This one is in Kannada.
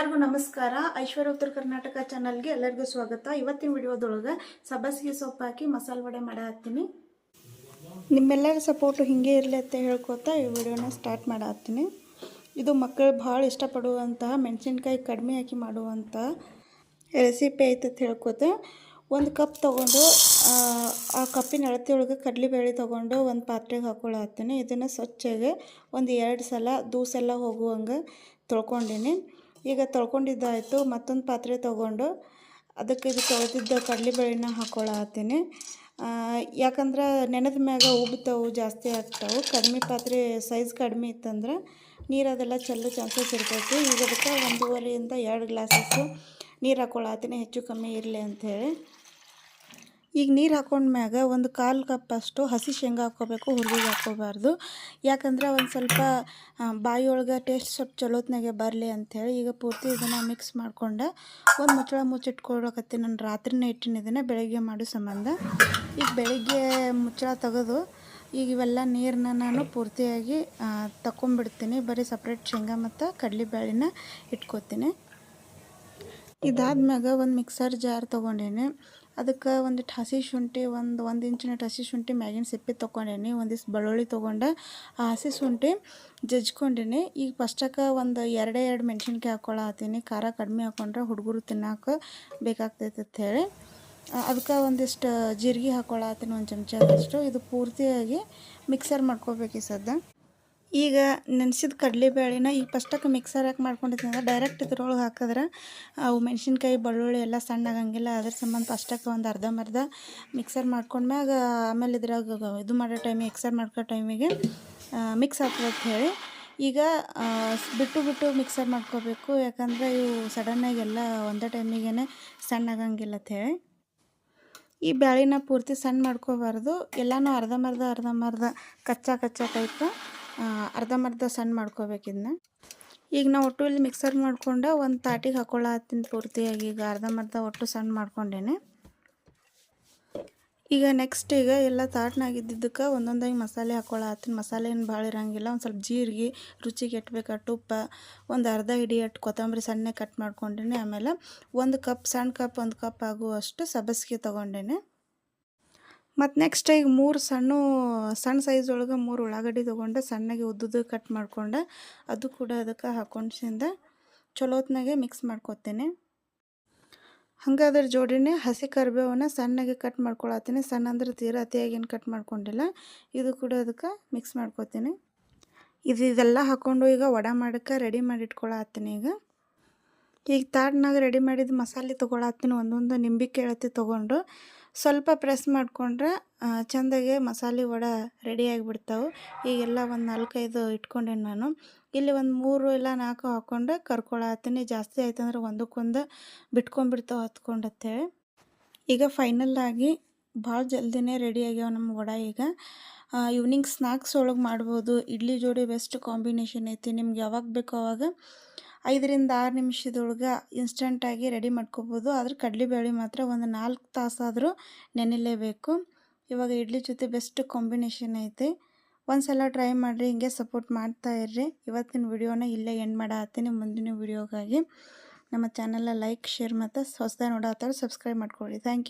ಎಲ್ಲರಿಗೂ ನಮಸ್ಕಾರ. ಐಶ್ವರ್ಯ ಉತ್ತರ ಕರ್ನಾಟಕ ಚಾನಲ್ಗೆ ಎಲ್ಲರಿಗೂ ಸ್ವಾಗತ. ಇವತ್ತಿನ ವಿಡಿಯೋದೊಳಗೆ ಸಬ್ಬಸಿಗೆ ಸೊಪ್ಪು ಹಾಕಿ ಮಸಾಲೆ ವಡೆ ಹಾಕ್ತೀನಿ ನಿಮ್ಮೆಲ್ಲರ ಸಪೋರ್ಟು ಹಿಂಗೆ ಇರಲಿ ಅಂತ ಹೇಳ್ಕೊತಾ ಈ ವಿಡಿಯೋನ ಸ್ಟಾರ್ಟ್ ಮಾಡತ್ತೀನಿ ಇದು ಮಕ್ಕಳು ಭಾಳ ಇಷ್ಟಪಡುವಂತಹ ಮೆಣಸಿನ್ಕಾಯಿ ಕಡಿಮೆ ಹಾಕಿ ಮಾಡುವಂಥ ರೆಸಿಪಿ ಐತೆ ಅಂತ ಹೇಳ್ಕೊತ. ಒಂದು ಕಪ್ ತೊಗೊಂಡು ಆ, ಕಪ್ಪಿನ ಅಳತೆ ಒಳಗೆ ಕಡಲೆಬೇಳೆ ತೊಗೊಂಡು ಒಂದು ಪಾತ್ರೆಗೆ ಹಾಕ್ಕೊಳತ್ತೀನಿ ಇದನ್ನು ಸ್ವಚ್ಛಗೆ ಒಂದು ಎರಡು ಸಲ ದೂಸೆಲ್ಲ ಹೋಗುವಂಗೆ ತೊಳ್ಕೊಂಡೀನಿ. ಈಗ ತೊಳ್ಕೊಂಡಿದ್ದಾಯಿತು, ಮತ್ತೊಂದು ಪಾತ್ರೆ ತೊಗೊಂಡು ಅದಕ್ಕೆ ಇದು ತೊಳೆದಿದ್ದ ಕಡಲೆಬೇಳೆನ ಹಾಕ್ಕೊಳ್ಳತ್ತೀನಿ ಯಾಕಂದ್ರೆ ನೆನೆದ ಮ್ಯಾಗ ಉಬ್ತಾವು ಜಾಸ್ತಿ ಆಗ್ತಾವೆ. ಕಡಿಮೆ ಪಾತ್ರೆ ಸೈಜ್ ಕಡಿಮೆ ಇತ್ತಂದ್ರೆ ನೀರು ಅದೆಲ್ಲ ಚೆಲ್ಲೋ ಚಾನ್ಸಸ್ ಇರ್ತೈತಿ. ಈಗ ಅದಕ್ಕೆ ಒಂದೂವರೆಯಿಂದ ಎರಡು ಗ್ಲಾಸಸ್ಸು ನೀರು ಹಾಕ್ಕೊಳ್ಳತ್ತೀನಿ ಹೆಚ್ಚು ಕಮ್ಮಿ ಇರಲಿ ಅಂಥೇಳಿ ಈಗ ನೀರು ಹಾಕೊಂಡ್ಮ್ಯಾಗ ಒಂದು ಕಾಲು ಕಪ್ ಅಷ್ಟು ಹಸಿ ಶೇಂಗಾ ಹಾಕ್ಕೋಬೇಕು ಹುರಿದು ಹಾಕ್ಕೋಬಾರ್ದು. ಯಾಕಂದ್ರೆ ಒಂದು ಸ್ವಲ್ಪ ಬಾಯಿಯೊಳಗೆ ಟೇಸ್ಟ್ ಸ್ವಲ್ಪ ಚಲೋತ್ನಾಗೆ ಬರಲಿ ಅಂಥೇಳಿ ಈಗ ಪೂರ್ತಿ ಇದನ್ನು ಮಿಕ್ಸ್ ಮಾಡ್ಕೊಂಡು ಒಂದು ಮುಚ್ಚಳ ಮುಚ್ಚಿಟ್ಕೊಳಕತ್ತೀನಿ ನಾನು ರಾತ್ರಿನೇ ಇಟ್ಟಿನ ಇದನ್ನು ಬೆಳಗ್ಗೆ ಮಾಡೋ ಸಂಬಂಧ. ಈಗ ಬೆಳಗ್ಗೆ ಮುಚ್ಚಳ ತೆಗೆದು ಈಗ ಇವೆಲ್ಲ ನೀರನ್ನ ನಾನು ಪೂರ್ತಿಯಾಗಿ ಆ, ತಕೊಂಬಿಡ್ತೀನಿ ಬರೀ ಸಪ್ರೇಟ್ ಶೇಂಗಾ ಮತ್ತು ಕಡಲೆಬೇಳೆನ ಇಟ್ಕೋತೀನಿ. ಇದಾದ್ಮ್ಯಾಗ ಒಂದು ಮಿಕ್ಸರ್ ಜಾರ್ ತೊಗೊಂಡೇನಿ. ಅದಕ್ಕೆ ಒಂದಿಟ್ಟು ಹಸಿ ಶುಂಠಿ, ಒಂದು ಒಂದು ಇಂಚಿನ ಹಸಿ ಶುಂಠಿ, ಮ್ಯಾಗಿನ ಸಿಪ್ಪೆ ತೊಗೊಂಡೇನಿ. ಒಂದಿಷ್ಟು ಬೆಳ್ಳುಳ್ಳಿ ತೊಗೊಂಡು. ಆ ಹಸಿ ಶುಂಠಿ ಜಜ್ಕೊಂಡೀನಿ. ಈಗ ಫಸ್ಟಕ್ಕೆ ಒಂದು ಎರಡೇ ಎರಡು ಮೆಣಸಿನ್ಕಾಯಿ ಹಾಕ್ಕೊಳತ್ತೀನಿ ಖಾರ ಕಡಿಮೆ ಹಾಕ್ಕೊಂಡ್ರೆ ಹುಡುಗರು ತಿನ್ನಕ್ಕೆ ಬೇಕಾಗ್ತೈತೆ ಹೇಳಿ. ಅದಕ್ಕೆ ಒಂದಿಷ್ಟು ಜೀರಿಗೆ ಹಾಕ್ಕೊಳತ್ತೀನಿ ಒಂದು ಚಮಚದಷ್ಟು ಇದು ಪೂರ್ತಿಯಾಗಿ ಮಿಕ್ಸರ್ ಮಾಡ್ಕೋಬೇಕು ಈ ಸದ್ದ. ಈಗ ನೆನೆಸಿದ ಕಡಲೆಬೇಳೆನ ಈಗ ಫಸ್ಟಕ್ಕೆ ಮಿಕ್ಸರ್ ಹಾಕಿ ಮಾಡ್ಕೊಂಡಿದ್ದೀನಿ ಅಂದ್ರೆ ಡೈರೆಕ್ಟ್ ಇದ್ರೊಳಗೆ ಹಾಕಿದ್ರೆ ಅವು ಮೆಣಸಿನ್ಕಾಯಿ, ಬೆಳ್ಳುಳ್ಳಿ ಎಲ್ಲ ಸಣ್ಣ ಆಗಂಗಿಲ್ಲ ಅದ್ರ ಸಂಬಂಧ ಫಸ್ಟಕ್ಕೆ ಒಂದು ಅರ್ಧಂಬರ್ಧ ಮಿಕ್ಸರ್ ಮಾಡ್ಕೊಂಡ್ಮ್ಯಾಗ ಆಮೇಲೆ ಇದ್ರಾಗ ಇದು ಮಾಡೋ ಟೈಮಿಗೆ ಮಿಕ್ಸರ್ ಮಾಡ್ಕೋ ಟೈಮಿಗೆ ಮಿಕ್ಸ್ ಅಂತ ಹೇಳಿ. ಈಗ ಬಿಟ್ಟು ಬಿಟ್ಟು ಮಿಕ್ಸರ್ ಮಾಡ್ಕೋಬೇಕು, ಯಾಕಂದರೆ ಇವು ಸಡನ್ನಾಗಿ ಎಲ್ಲ ಒಂದೇ ಟೈಮಿಗೆ ಸಣ್ಣ ಆಗಂಗಿಲ್ಲ ಹೇಳಿ. ಈ ಬ್ಯಾಳಿನ ಪೂರ್ತಿ ಸಣ್ಣ ಮಾಡ್ಕೋಬಾರ್ದು, ಎಲ್ಲನೂ ಅರ್ಧಂಬರ್ಧ ಅರ್ಧಂಬರ್ಧ ಕಚ್ಚಾ ಕಚ್ಚಾ ಟೈಪ್ ಅರ್ಧಂಬರ್ಧ ಸಣ್ಣ ಮಾಡ್ಕೋಬೇಕು ಇದನ್ನ. ಈಗ ನಾವು ಒಟ್ಟು ಇಲ್ಲಿ ಮಿಕ್ಸರ್ ಮಾಡ್ಕೊಂಡು ಒಂದು ತಾಟಿಗೆ ಹಾಕೊಳ್ಳತ್ತೀನಿ ಪೂರ್ತಿಯಾಗಿ ಈಗ ಅರ್ಧಂಬರ್ಧ ಒಟ್ಟು ಸಣ್ಣ ಮಾಡ್ಕೊಂಡೇನೆ. ಈಗ ನೆಕ್ಸ್ಟ್ ಈಗ ಎಲ್ಲ ತಾಟ್ನಾಗಿದ್ದಕ್ಕೆ ಒಂದೊಂದಾಗಿ ಮಸಾಲೆ ಹಾಕೊಳ್ಳಾತೀನಿ ಮಸಾಲೆ ಏನು ಭಾಳ ಇರಂಗಿಲ್ಲ, ಒಂದು ಸ್ವಲ್ಪ ಜೀರಿಗೆ, ರುಚಿಗೆ ಎಟ್ಬೇಕಟ್ಟು ತುಪ್ಪ ಒಂದು ಅರ್ಧ ಹಿಡಿ ಅಟ್ಟು ಕೊತ್ತಂಬರಿ ಸಣ್ಣ ಕಟ್ ಮಾಡ್ಕೊಂಡೇನೆ. ಆಮೇಲೆ ಒಂದು ಕಪ್ ಸಣ್ಣ ಕಪ್ ಒಂದು ಕಪ್ ಆಗುವಷ್ಟು ಸಬ್ಬಸಿಗೆ ತೊಗೊಂಡೇನೆ. ಮತ್ತು ನೆಕ್ಸ್ಟ್ ಈಗ ಮೂರು ಸಣ್ಣ ಸಣ್ಣ ಸೈಜ್ ಒಳಗೆ ಮೂರು ಉಳ್ಳಾಗಡ್ಡಿ ತೊಗೊಂಡು ಸಣ್ಣಗೆ ಉದ್ದುದ್ದು ಕಟ್ ಮಾಡ್ಕೊಂಡು ಅದು ಕೂಡ ಅದಕ್ಕೆ ಹಾಕೊಂಡ್ಸಿಂದ ಚಲೋತ್ನಾಗೆ ಮಿಕ್ಸ್ ಮಾಡ್ಕೊತೀನಿ. ಹಂಗೆ ಅದ್ರ ಜೋಡಿನೇ ಹಸಿ ಕರಿಬೇವನ್ನ ಸಣ್ಣಗೆ ಕಟ್ ಮಾಡ್ಕೊಳತ್ತೀನಿ. ಸಣ್ಣ ಅಂದ್ರೆ ತೀರಾ ಅತಿಯಾಗಿ ಕಟ್ ಮಾಡ್ಕೊಂಡಿಲ್ಲ. ಇದು ಕೂಡ ಅದಕ್ಕೆ ಮಿಕ್ಸ್ ಮಾಡ್ಕೊತೀನಿ. ಇದು ಇದೆಲ್ಲ ಹಾಕ್ಕೊಂಡು ಈಗ ವಡೆ ಮಾಡೋಕ್ಕೆ ರೆಡಿ ಮಾಡಿ ಇಟ್ಕೊಳತ್ತೀನಿ ಈಗ. ಈಗ ತಾಟ್ನಾಗ ರೆಡಿ ಮಾಡಿದ ಮಸಾಲೆ ತೊಗೊಳತ್ತೀನಿ. ಒಂದೊಂದು ನಿಂಬೆ ಕೇಳತ್ತಿ ತೊಗೊಂಡು. ಸ್ವಲ್ಪ ಪ್ರೆಸ್ ಮಾಡಿಕೊಂಡ್ರೆ ಚೆಂದಾಗೆ ಮಸಾಲೆ ವಡೆ ರೆಡಿ ಆಗಿಬಿಡ್ತಾವೆ. ಈಗೆಲ್ಲ ಒಂದು ನಾಲ್ಕೈದು ಇಟ್ಕೊಂಡೇನೆ ನಾನು. ಇಲ್ಲಿ ಒಂದು ಮೂರು ಇಲ್ಲ ನಾಲ್ಕು ಹಾಕ್ಕೊಂಡು ಕರ್ಕೊಳತ್ತೀನಿ ಜಾಸ್ತಿ ಆಯ್ತು ಅಂದ್ರೆ ಒಂದಕ್ಕೊಂದು ಬಿಟ್ಕೊಂಡ್ಬಿಡ್ತಾವೆ ಹತ್ಕೊಂಡು ಅಂತೇಳಿ ಈಗ ಫೈನಲ್ ಆಗಿ ಭಾಳ ಜಲ್ದಿನೇ ರೆಡಿ ಆಗ್ಯಾವ ನಮ್ಮ ವಡೆ ಈಗ. ಈವ್ನಿಂಗ್ ಸ್ನ್ಯಾಕ್ಸ್ ಒಳಗೆ ಮಾಡ್ಬೋದು. ಇಡ್ಲಿ ಜೋಡಿ ಬೆಸ್ಟ್ ಕಾಂಬಿನೇಷನ್ ಐತಿ. ನಿಮ್ಗೆ ಯಾವಾಗ ಬೇಕೋ ಅವಾಗ ಐದರಿಂದ ಆರು ನಿಮಿಷದೊಳಗೆ ಇನ್ಸ್ಟಂಟಾಗಿ ರೆಡಿ ಮಾಡ್ಕೋಬೋದು. ಆದ್ರೆ ಕಡಲೆಬೇಳೆ ಮಾತ್ರ ಒಂದು ನಾಲ್ಕು ತಾಸಾದರೂ ನೆನೆಲೇಬೇಕು. ಇವಾಗ ಇಡ್ಲಿ ಜೊತೆ ಬೆಸ್ಟ್ ಕಾಂಬಿನೇಷನ್ ಐತೆ. ಒಂದು ಸಲ ಟ್ರೈ ಮಾಡಿರಿ, ಹಿಂಗೆ ಸಪೋರ್ಟ್ ಮಾಡ್ತಾ ಇರ್ರಿ. ಇವತ್ತಿನ ವಿಡಿಯೋನ ಇಲ್ಲೇ ಎಂಡ್ ಮಾಡತ್ತೀನಿ ಮುಂದಿನ ವಿಡಿಯೋಗಾಗಿ. ನಮ್ಮ ಚಾನಲ್ನ ಲೈಕ್ ಶೇರ್ ಮತ್ತು ಹೊಸದಾಗಿ ನೋಡೋ ಸಬ್ಸ್ಕ್ರೈಬ್ ಮಾಡ್ಕೊಳ್ಳಿ ಥ್ಯಾಂಕ್ ಯು